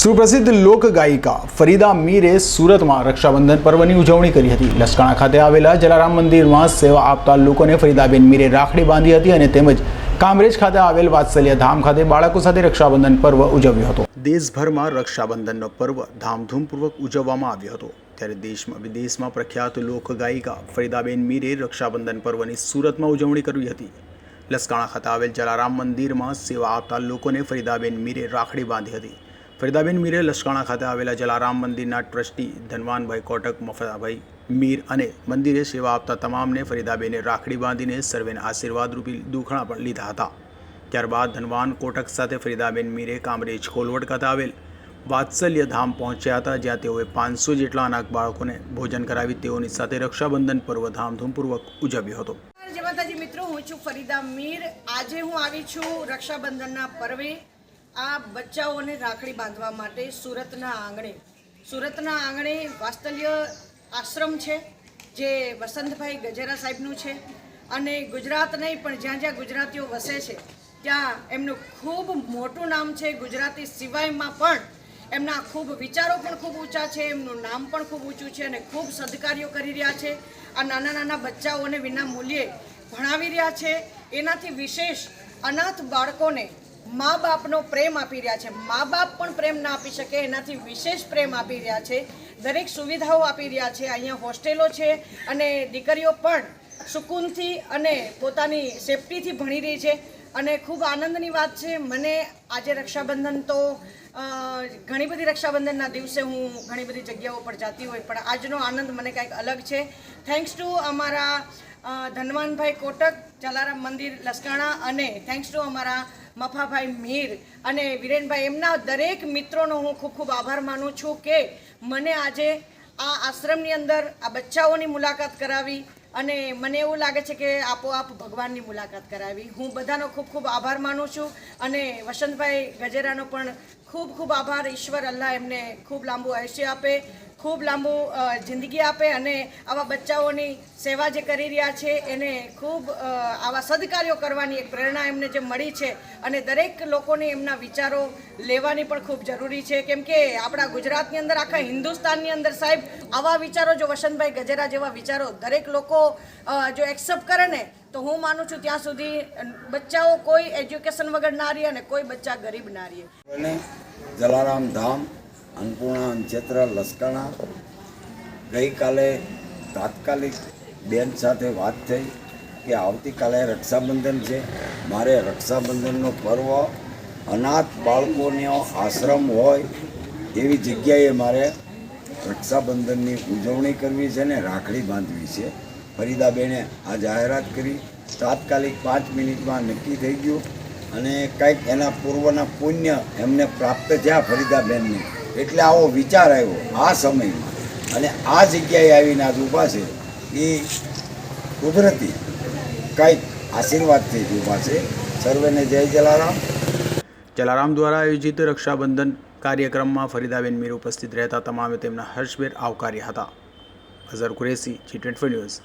સુપ્રસિદ્ધ લોક ગાયિકા ફરીદા મીરે સુરતમાં રક્ષાબંધન પર્વની ઉજવણી કરી હતી. લસકાણા ખાતે આવેલા જલારામ મંદિરમાં સેવા આપતા લોકોને ફરીદાબેન મીરે રાખડી બાંધી હતી અને તેમજ કામરેજ ખાતે આવેલ વાત્સલ્ય ધામ ખાતે બાળકો સાથે રક્ષાબંધન પર્વ ઉજવ્યો હતો. દેશભરમાં રક્ષાબંધનનો પર્વ ધામધૂમપૂર્વક ઉજવવામાં આવ્યો હતો. ત્યારે દેશમાં વિદેશમાં પ્રખ્યાત લોક ગાયિકા ફરીદાબેન મીરે રક્ષાબંધન પર્વની સુરતમાં ઉજવણી કરી હતી. લસકાણા ખાતે આવેલ જલારામ મંદિરમાં સેવા આપતા લોકોને ફરીદાબેન મીરે રાખડી બાંધી હતી. ફરીદાબેન મીરે લસકાણા ખાતે આવેલા જલારામ મંદિરના ટ્રસ્ટી ધનવાનભાઈ કોટક મફતાભાઈ મીર અને મંદિરે સેવા આપતા તમામને ફરીદાબેને રાખડી બાંધીને સર્વેના આશીર્વાદ રૂપી દુખણા પણ લીધા હતા. ત્યારબાદ ધનવાન કોટક સાથે ફરીદાબેન મીરે કામરેજ કોલવડ ખાતે આવેલ વાત્સલ્ય ધામ પહોંચ્યા હતા, જ્યાં તેઓએ પાંચસો જેટલા અનાથ બાળકોને ભોજન કરાવી તેઓની સાથે રક્ષાબંધન પર્વ ધામધૂમપૂર્વક ઉજવ્યો હતો. જય મિત્રો, હું છું ફરીદા મીર. આજે હું આવી છું રક્ષાબંધનના પર્વે. આ બચ્ચાઓને રાખડી બાંધવા માટે સુરતના આંગણે. સુરતના આંગણે વાસ્તલ્ય આશ્રમ છે, જે વસંતભાઈ ગજેરા સાહેબનું છે અને ગુજરાત નહીં, પણ જ્યાં જ્યાં ગુજરાતીઓ વસે છે, ત્યાં એમનું ખૂબ મોટું નામ છે ગુજરાતી સિવાયમાં પણ એમના ખૂબ વિચારો પણ ખૂબ ઊંચા છે, એમનું નામ પણ ખૂબ ઊંચું છે અને ખૂબ સદકાર્યો કરી રહ્યા છે. આ નાના નાના બચ્ચાઓને વિના મૂલ્યે ભણાવી રહ્યા છે. એનાથી વિશેષ અનાથ બાળકોને મા બાપનો પ્રેમ આપી રહ્યા છે. મા બાપ પણ પ્રેમ ના આપી શકે, એનાથી વિશેષ પ્રેમ આપી રહ્યા છે. દરેક સુવિધાઓ આપી રહ્યા છે. અહીંયા હોસ્ટેલો છે અને દીકરીઓ પણ સુકૂનથી અને પોતાની સેફટીથી ભણી રહી છે. અને ખૂબ આનંદની વાત છે. મને આજે રક્ષાબંધન તો ઘણી બધી રક્ષાબંધનના દિવસે હું ઘણી બધી જગ્યાઓ પર જતી હોય, પણ આજનો આનંદ મને કાંઈક અલગ છે. થેન્ક્સ ટુ અમારા ધનવાનભાઈ કોટક, જલારામ મંદિર, લસકાણા અને થેન્ક્સ ટુ અમારા મફાભાઈ મીર અને વિરેનભાઈ, એમના દરેક મિત્રોનો હું ખૂબ ખૂબ આભાર માનું છું કે મને આજે આ આશ્રમની અંદર આ બચ્ચાઓની મુલાકાત કરાવી અને મને એવું લાગે છે કે આપોઆપ ભગવાનની મુલાકાત કરાવી. હું બધાનો ખૂબ ખૂબ આભાર માનું છું અને વસંતભાઈ ગજેરાનો પણ ખૂબ ખૂબ આભાર. ઈશ્વર અલ્લાહ એમને ખૂબ લાંબુ આયુષ્ય આપે. ખૂબ લાંબુ જિંદગી આપે અને આવા બચ્ચાઓની સેવા જે કરી રહ્યા છે, એને ખૂબ આવા સદકાર્યો કરવાની એક પ્રેરણા એમને જે મળી છે અને દરેક લોકોને એમના વિચારો લેવાની પણ ખૂબ જરૂરી છે. કેમ કે આપણા ગુજરાતની અંદર, આખા હિન્દુસ્તાનની અંદર સાહેબ, આવા વિચારો જો વસંતભાઈ ગજેરા જેવા વિચારો દરેક લોકો જો એક્સેપ્ટ કરે ને, તો હું માનું છું ત્યાં સુધી બચ્ચાઓ કોઈ એજ્યુકેશન વગર ના રહે અને કોઈ બચ્ચા ગરીબ ના રહે. જલારામ ધામ અન્નપૂર્ણા અંચેત્ર લસકાણા ગઈકાલે તાત્કાલિક બેન સાથે વાત થઈ કે આવતીકાલે રક્ષાબંધન છે. મારે રક્ષાબંધનનો પર્વ અનાથ બાળકોનો આશ્રમ હોય એવી જગ્યાએ મારે રક્ષાબંધનની ઉજવણી કરવી છે ને રાખડી બાંધવી છે. ફરીદાબેને આ જાહેરાત કરી. તાત્કાલિક પાંચ મિનિટમાં નક્કી થઈ ગયું અને કંઈક એના પૂર્વના પુણ્ય એમને પ્રાપ્ત થયા ફરીદાબેનને. એટલે આવો વિચાર આવ્યો આ સમયમાં. અને આ જગ્યાએ આવીને આજ ઊભા છે, એ કુદરતી કંઈક આશીર્વાદથી જ ઊભા છે. સર્વેને જય જલારામ. જલારામ દ્વારા આયોજિત રક્ષાબંધન કાર્યક્રમમાં ફરીદાબેન મીર ઉપસ્થિત રહેતા તમામે તેમના હર્ષભેર આવકાર્યા હતા. Azhar Qureshi G twenty news